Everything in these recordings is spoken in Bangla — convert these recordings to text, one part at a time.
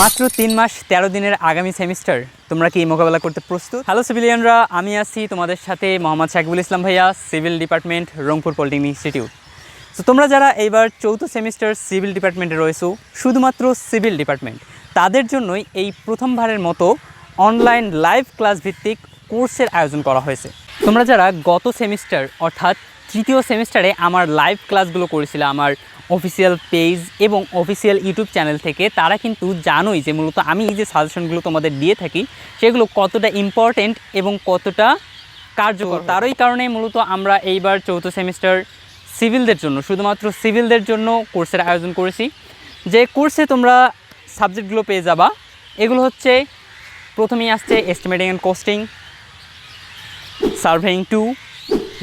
মাত্র তিন মাস, তেরো দিনের আগামী সেমিস্টার। তোমরা কি এই মোকাবেলা করতে প্রস্তুত? হ্যালো সিভিলিয়ানরা আমি আছি তোমাদের সাথে মোহাম্মদ শাকিবুল ইসলাম ভাইয়া civil department Rangpur polytechnic institute তো তোমরা যারা এইবার চৌথ সেমিস্টার সিভিল ডিপার্টমেন্টে রয়েছো, শুধুমাত্র সিভিল ডিপার্টমেন্ট তাদের জন্যই এই প্রথমবারের মতো অনলাইন লাইভ ক্লাস ভিত্তিক কোর্সের আয়োজন করা হয়েছে। তোমরা যারা গত সেমিস্টার অর্থাৎ তৃতীয় সেমিস্টারে আমার লাইভ ক্লাসগুলো করেছিল আমার অফিসিয়াল পেজ এবং অফিসিয়াল ইউটিউব চ্যানেল থেকে তারা কিন্তু জানোই যে মূলত আমি যে সাজেশনগুলো তোমাদের দিয়ে থাকি সেগুলো কতটা ইম্পর্টেন্ট এবং কতটা কার্যকর। তারই কারণে মূলত আমরা এইবার চৌথ সেমিস্টার সিভিলদের জন্য শুধুমাত্র সিভিলদের জন্য কোর্সের আয়োজন করেছি। যে কোর্সে তোমরা সাবজেক্টগুলো পেয়ে যাবা এগুলো হচ্ছে প্রথমেই আসছে estimating and costing surveying two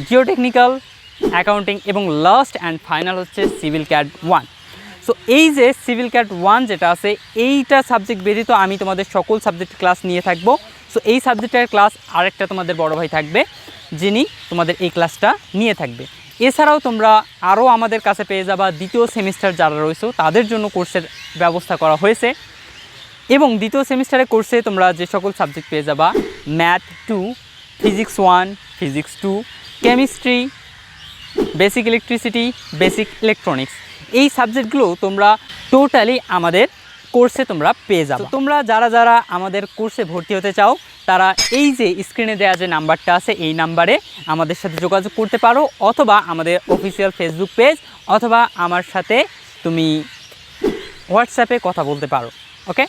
geotechnical, accounting এবং লাস্ট অ্যান্ড ফাইনাল হচ্ছে সিভিল ক্যাড ওয়ান। সো এই যে সিভিল ক্যাড ওয়ান যেটা আছে, এইটা সাবজেক্ট ব্যতীত আমি তোমাদের সকল সাবজেক্ট ক্লাস নিয়ে থাকব। সো এই সাবজেক্টের ক্লাস আরেকটা তোমাদের বড় ভাই থাকবে, যিনি তোমাদের এই ক্লাসটা নিয়ে থাকবে। এছাড়াও তোমরা আরও আমাদের কাছে পেয়ে যাবা দ্বিতীয় সেমিস্টার যারা রয়েছে, তাদের জন্য কোর্সের ব্যবস্থা করা হয়েছে। এবং দ্বিতীয় সেমিস্টারের কোর্সে তোমরা যে সকল সাবজেক্ট পেয়ে যাবা, math two physics one, physics two, chemistry, basic electricity, basic electronics. এই সাবজেক্টগুলো তোমরা টোটালি আমাদের কোর্সে তোমরা পেয়ে যাবে। তোমরা যারা যারা আমাদের কোর্সে ভর্তি হতে চাও, তারা এই যে স্ক্রিনে দেওয়া যে নাম্বারটা আছে, এই নাম্বারে আমাদের সাথে যোগাযোগ করতে পারো, অথবা আমাদের অফিসিয়াল ফেসবুক পেজ, অথবা আমার সাথে তুমি হোয়াটসঅ্যাপে কথা বলতে পারো, ওকে?